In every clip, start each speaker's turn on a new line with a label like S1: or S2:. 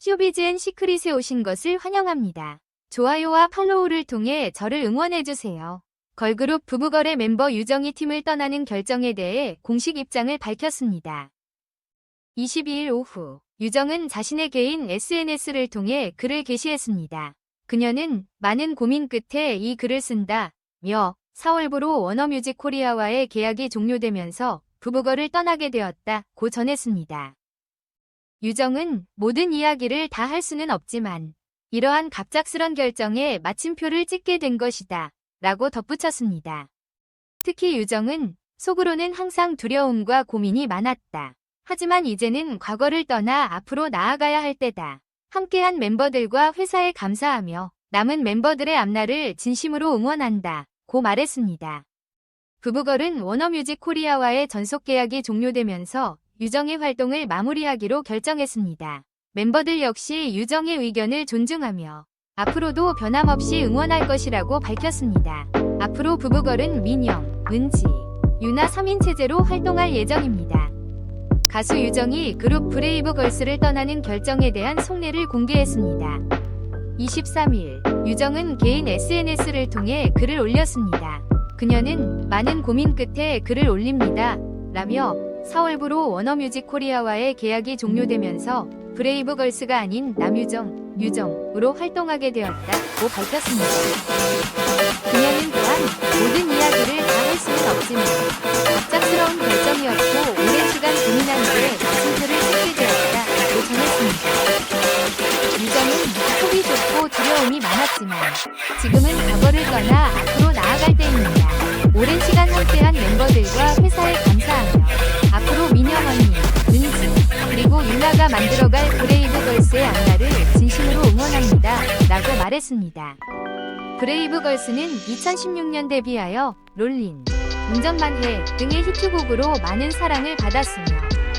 S1: 큐비즈앤 시크릿에 오신 것을 환영합니다. 좋아요와 팔로우를 통해 저를 응원해주세요. 걸그룹 부부걸의 멤버 유정이 팀을 떠나는 결정에 대해 공식 입장을 밝혔습니다. 22일 오후, 유정은 자신의 개인 SNS를 통해 글을 게시했습니다. 그녀는 많은 고민 끝에 이 글을 쓴다. 며 4월부로 워너뮤직 코리아와의 계약이 종료되면서 부부걸을 떠나게 되었다. 고 전했습니다. 유정은 모든 이야기를 다 할 수는 없지만 이러한 갑작스런 결정에 마침표를 찍게 된 것이다. 라고 덧붙였습니다. 특히 유정은 속으로는 항상 두려움과 고민이 많았다. 하지만 이제는 과거를 떠나 앞으로 나아가야 할 때다. 함께한 멤버들과 회사에 감사하며 남은 멤버들의 앞날을 진심으로 응원한다. 고 말했습니다. 부부걸은 워너뮤직 코리아와의 전속 계약이 종료되면서 유정의 활동을 마무리하기로 결정했습니다. 멤버들 역시 유정의 의견을 존중하며 앞으로도 변함없이 응원할 것이라고 밝혔습니다. 앞으로 부부걸은 민영, 은지, 유나 3인 체제로 활동할 예정입니다. 가수 유정이 그룹 브레이브걸스를 떠나는 결정에 대한 속내를 공개했습니다. 23일, 유정은 개인 SNS를 통해 글을 올렸습니다. 그녀는 많은 고민 끝에 글을 올립니다. 라며 4월부로 워너뮤직 코리아와의 계약이 종료되면서 브레이브걸스가 아닌 남유정, 유정으로 활동하게 되었다고 밝혔습니다. 그녀는 또한 모든 이야기를 다 할 수는 없지만 갑작스러운 결정이었고 오랜 시간 고민한 후에 마침표를 찍게 되었다고 전했습니다. 유정은 속이 좋고 두려움이 많았지만 지금은 과거를 떠나 앞으로 나아갈 때입니다. 오랜 시간 함께한 멤버들과 만들어갈 브레이브걸스의 앞날을 진심으로 응원합니다. 라고 말했습니다. 브레이브걸스는 2016년 데뷔하여 롤린, 운전만 해 등의 히트곡으로 많은 사랑을 받았으며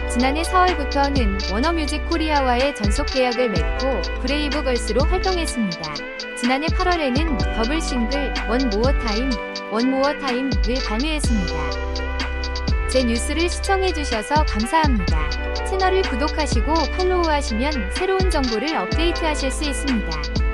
S1: 지난해 4월부터는 워너뮤직 코리아와의 전속 계약을 맺고 브레이브걸스로 활동했습니다. 지난해 8월에는 더블 싱글 원 모어 타임, 원 모어 타임을 발매했습니다. 제 뉴스를 시청해주셔서 감사합니다. 채널을 구독하시고 팔로우하시면 새로운 정보를 업데이트하실 수 있습니다.